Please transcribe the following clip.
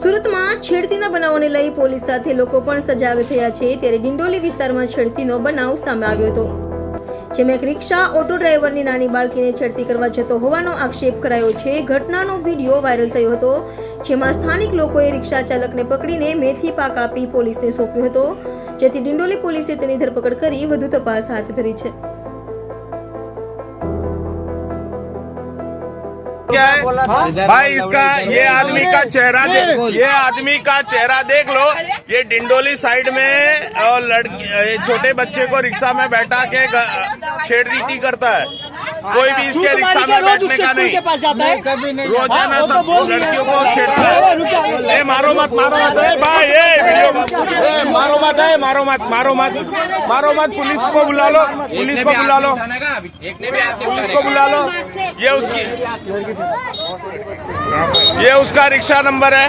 સુરતમાં છેડતીના બનાવોને લઈ પોલીસ સાથે લોકો પણ સજાગ થયા છે ત્યારે ડિંડોલી વિસ્તારમાં છેડતીનો બનાવ સામે આવ્યો હતો. જેમાં એક રિક્ષા, ઓટો ડ્રાઈવરની નાની બાળકીને છેડતી કરવા જતો હોવાનો આક્ષેપ કરાયો છે. ઘટનાનો વીડિયો વાયરલ થયો હતો, જેમાં સ્થાનિક લોકોએ રિક્ષા ચાલકને પકડીને મેથી પાક આપી પોલીસને સોંપ્યો હતો. જેથી ડિંડોલી પોલીસે તેની ધરપકડ કરી વધુ તપાસ હાથ ધરી છે. क्या है? भाई इसका ये आदमी का चेहरा ये आदमी का चेहरा देख लो। ये डिंडोली साइड में और लड़की छोटे बच्चे को रिक्शा में बैठा के छेड़तीती करता है। कोई भी इसके रिक्शा में बैठने का नहीं। पास जाता है? रोज़ाना सब लड़कियों को छेड़ता है। ए मारो मत मारो मत। ए भाई ए वीडियो ए मारो मत ए मारो मत मारो मत मारो मत पुलिस को बुला लो पुलिस को बुला लो पुलिस को बुला लो ये उसकी ये उसका रिक्शा नंबर है